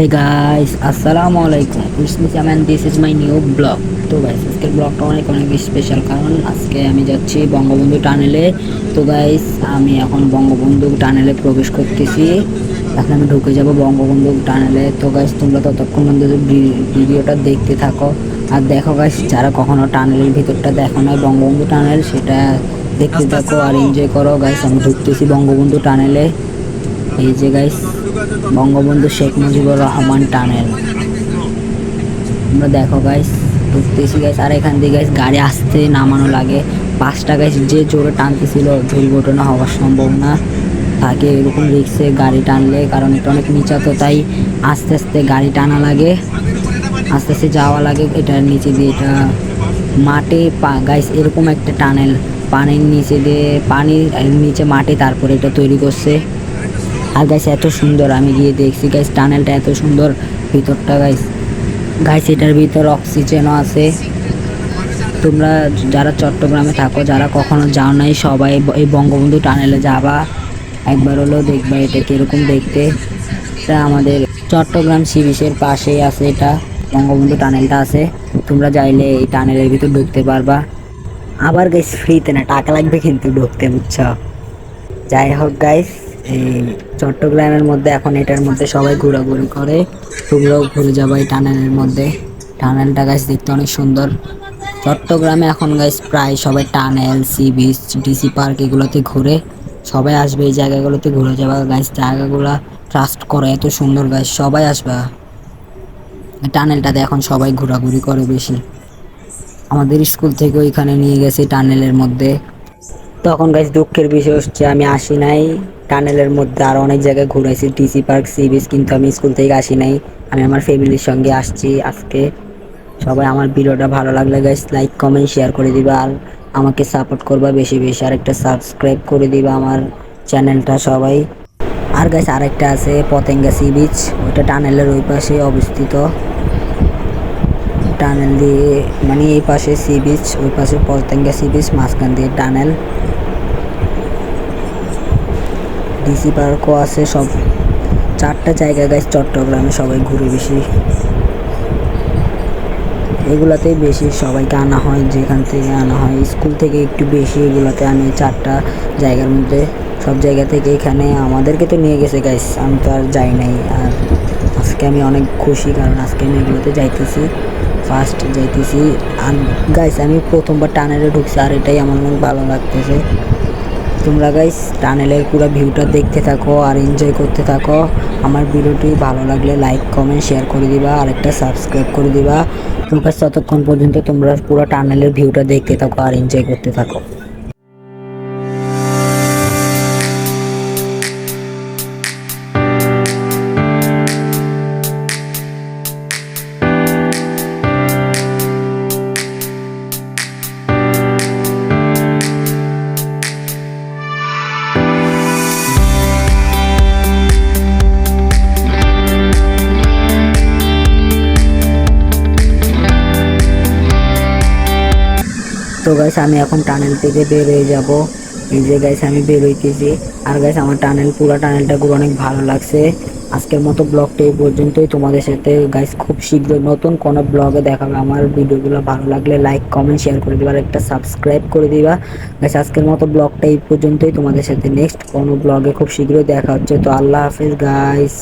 হে guys আসসালামু আলাইকুম it's me Saman this is my new blog তো গাইস আজকের ব্লগটা অনেক অনেক স্পেশাল কারণ আজকে আমি যাচ্ছি বঙ্গবন্ধু টানেলে তো গাইস আমি এখন বঙ্গবন্ধু টানেলে প্রবেশ করতেছি। এখন আমি ঢুকে যাব বঙ্গবন্ধু টানেলে তো গাইস তোমরা ততক্ষণ পর্যন্ত ভিডিওটা দেখতে থাকো। আর দেখো গাইস যারা কখনো টানেলের ভিতরটা দেখো না বঙ্গবন্ধু টানেল সেটা দেখতে থাকো আর এনজয় করো। গাইস আমি ঢুকতেছি বঙ্গবন্ধু টানেলে এই যে গাইস বঙ্গবন্ধু শেখ মুজিবুর রহমান টানেল। আমরা দেখো গাইস ঢুকতেছি গাইস আর এখান দিয়ে গাইস গাড়ি আসতে নামানো লাগে। পাঁচটা গাইস যে জোরে টানতেছিল দুর্ঘটনা হওয়ার সম্ভাবনা থাকে এরকম রিক্সে গাড়ি টানলে, কারণ এটা অনেক নিচা তো, তাই আস্তে আস্তে গাড়ি টানা লাগে। আস্তে আস্তে যাওয়া লাগে এটার নিচে দিয়ে এটা পা গাইস এরকম একটা টানেল। পানির নিচে দিয়ে, পানির নিচে মাঠে তারপরে এটা তৈরি করছে। আর গাইস এত সুন্দর, আমি গিয়ে দেখছি গাইস টানেলটা এত সুন্দর। ভিতরটা গাইস গাইস এটার ভিতর অক্সিজেনও আছে। তোমরা যারা চট্টগ্রামে থাকো, যারা কখনো যাও নাই, সবাই এই বঙ্গবন্ধু টানেলে যাবা। একবার হলেও দেখবা এটা কীরকম দেখতে। এটা আমাদের চট্টগ্রাম সি পাশেই আছে এটা, বঙ্গবন্ধু টানেলটা আছে। তোমরা চাইলে এই টানেলের ভিতর ঢুকতে পারবা। আবার গাইস ফ্রিতে না, টাকা লাগবে কিন্তু ঢুকতে, বুঝছ? যাই হোক গাইস এই চট্টগ্রামের মধ্যে, এখন এটার মধ্যে সবাই ঘোরাঘুরি করে। তোমরাও ঘুরে যাব এই টানেলের মধ্যে। টানেলটা গাছ দেখতে অনেক সুন্দর। চট্টগ্রামে এখন গাইস প্রায় সবাই tunnel, sea beach, DC park এগুলোতে ঘুরে সবাই আসবে। এই জায়গাগুলোতে ঘুরে যাবা গাইস জায়গাগুলো ট্রাস্ট করে, এত সুন্দর গাছ সবাই আসবা। টানেলটাতে এখন সবাই ঘোরাঘুরি করে বেশি। আমাদের স্কুল থেকে ওইখানে নিয়ে গেছে টানেলের মধ্যে। তখন গাইস দুঃখের বিষয় হচ্ছে আমি আসি নাই। টানেলের মধ্যে আর অনেক জায়গায় ঘুরেছি টিসি পার্ক সি বিচ কিন্তু আমি স্কুল থেকে আসি নাই। আমি আমার ফ্যামিলির সঙ্গে আসছি আজকে। সবাই আমার ভিডিওটা ভালো লাগলে গাইস লাইক কমেন্ট শেয়ার করে দিবা আর আমাকে সাপোর্ট করবা বেশি বেশি। আর একটা সাবস্ক্রাইব করে দিবা আমার চ্যানেলটা সবাই। আর গাইস আরেকটা আছে পতেঙ্গা সি বিচ ওইটা টানেলের ওই পাশে অবস্থিত। টানেল দিয়ে মানে এই পাশে সি বিচ ওই পাশে পতেঙ্গা সি বিচ মাঝখান দিয়ে টানেল। ডিসি পার্কও আছে সব। চারটা জায়গা গাইস চট্টগ্রামে সবাই ঘুরে বেশি। এগুলাতেই বেশি সবাইকে আনা হয়, যেখান থেকে আনা হয়। স্কুল থেকে একটু বেশি এগুলাতে আনে চারটা জায়গার মধ্যে। সব জায়গা থেকে এখানে আমাদেরকে তো নিয়ে গেছে গাইস আমি তো আর যাই নাই। আর আজকে আমি অনেক খুশি, কারণ আজকে আমি এগুলোতে যাইতেছি। ফার্স্ট যাইতেছি। আর গাইস আমি প্রথমবার টানেলে ঢুকছি আর এটাই আমার অনেক ভালো লাগতেছে। তোমরা গাইস টানেলের পুরো ভিউটা দেখতে থাকো আর এনজয় করতে থাকো। আমার ভিডিওটি ভালো লাগলে লাইক কমেন্ট শেয়ার করে দিবা আর একটা সাবস্ক্রাইব করে দিবা। তো ততক্ষণ পর্যন্ত তোমরা পুরো টানেলের ভিউটা দেখতে থাকো আর এনজয় করতে থাকো। তো গাইস আমি এখন টানেল থেকে বের হয়ে যাব। এই যে গাইস আমি বের হইতেছি। আর গাইস আমার টানেল পুরো টানেলটা ঘুরে অনেক ভালো লাগছে। আজকের মতো ব্লগটা এই পর্যন্তই। তোমাদের সাথে গাইস খুব শীঘ্রই নতুন কোনো ব্লগে দেখাবে আমার ভিডিওগুলো ভালো লাগলে লাইক কমেন্ট শেয়ার করে দিবা। আর একটা সাবস্ক্রাইব করে দিবা। গাইস আজকের মতো ব্লগটা এই পর্যন্তই। তোমাদের সাথে নেক্সট কোনো ব্লগে খুব শীঘ্রই দেখা হচ্ছে। তো আল্লাহ হাফেজ গাইস